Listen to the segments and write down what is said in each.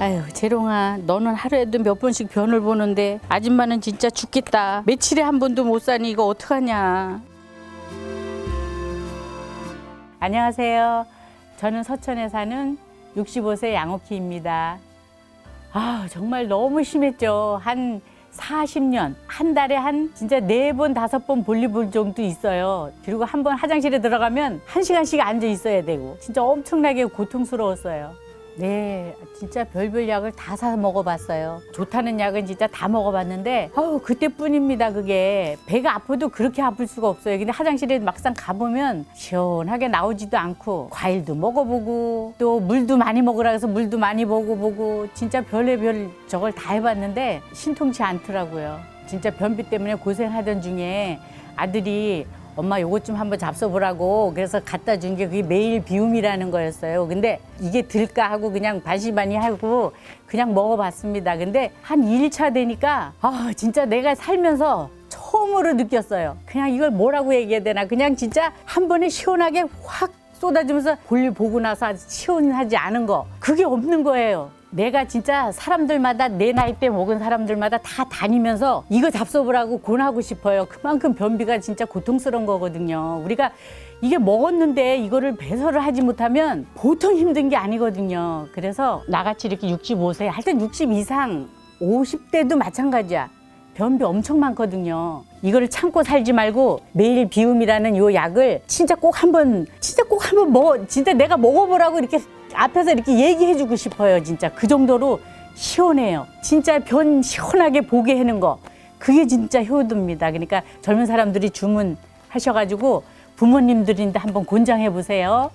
아유 재롱아 너는 하루에도 몇 번씩 변을 보는데 아줌마는 진짜 죽겠다. 며칠에 한 번도 못 사니 이거 어떡하냐. 안녕하세요. 저는 서천에 사는 65세 양옥희입니다. 아 정말 너무 심했죠. 한 40년 한 달에 한 진짜 네 번 다섯 번 볼일 볼 정도 있어요. 그리고 한 번 화장실에 들어가면 한 시간씩 앉아 있어야 되고 진짜 엄청나게 고통스러웠어요 네, 진짜 별별 약을 다 사 먹어봤어요. 좋다는 약은 진짜 다 먹어봤는데, 어우, 그때뿐입니다, 그게. 배가 아파도 그렇게 아플 수가 없어요. 근데 화장실에 막상 가보면 시원하게 나오지도 않고, 과일도 먹어보고, 또 물도 많이 먹으라 해서 물도 많이 먹어보고, 진짜 별의별 저걸 다 해봤는데, 신통치 않더라고요. 진짜 변비 때문에 고생하던 중에 아들이 엄마 요것 좀 한번 잡숴보라고 그래서 갖다 준 게 그게 매일 비움이라는 거였어요. 근데 이게 들까 하고 그냥 반신반의 하고 그냥 먹어봤습니다. 근데 한 2일차 되니까 아 진짜 내가 살면서 처음으로 느꼈어요. 그냥 이걸 뭐라고 얘기해야 되나 그냥 진짜 한 번에 시원하게 확 쏟아지면서 볼일 보고 나서 시원하지 않은 거 그게 없는 거예요. 내가 진짜 사람들마다 내 나이 때 먹은 사람들마다 다 다니면서 이거 잡숴보라고 권하고 싶어요. 그만큼 변비가 진짜 고통스러운 거거든요. 우리가 이게 먹었는데 이거를 배설을 하지 못하면 보통 힘든 게 아니거든요. 그래서 나같이 이렇게 65세, 하여튼 60 이상, 50대도 마찬가지야. 변비 엄청 많거든요. 이거를 참고 살지 말고 매일 비움이라는 요 약을 진짜 꼭 한번 진짜 꼭 한번 먹어 진짜 내가 먹어보라고 이렇게 앞에서 이렇게 얘기해주고 싶어요. 진짜 그 정도로 시원해요. 진짜 변 시원하게 보게 하는 거 그게 진짜 효도입니다. 그러니까 젊은 사람들이 주문하셔가지고 부모님들인데 한번 권장해 보세요.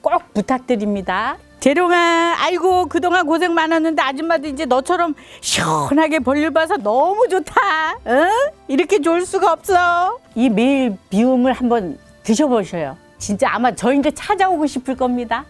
꼭 부탁드립니다. 재룡아, 아이고 그동안 고생 많았는데 아줌마도 이제 너처럼 시원하게 볼일 봐서 너무 좋다. 응? 이렇게 좋을 수가 없어. 이 매일 비움을 한번 드셔보셔요. 진짜 아마 저희한테 찾아오고 싶을 겁니다.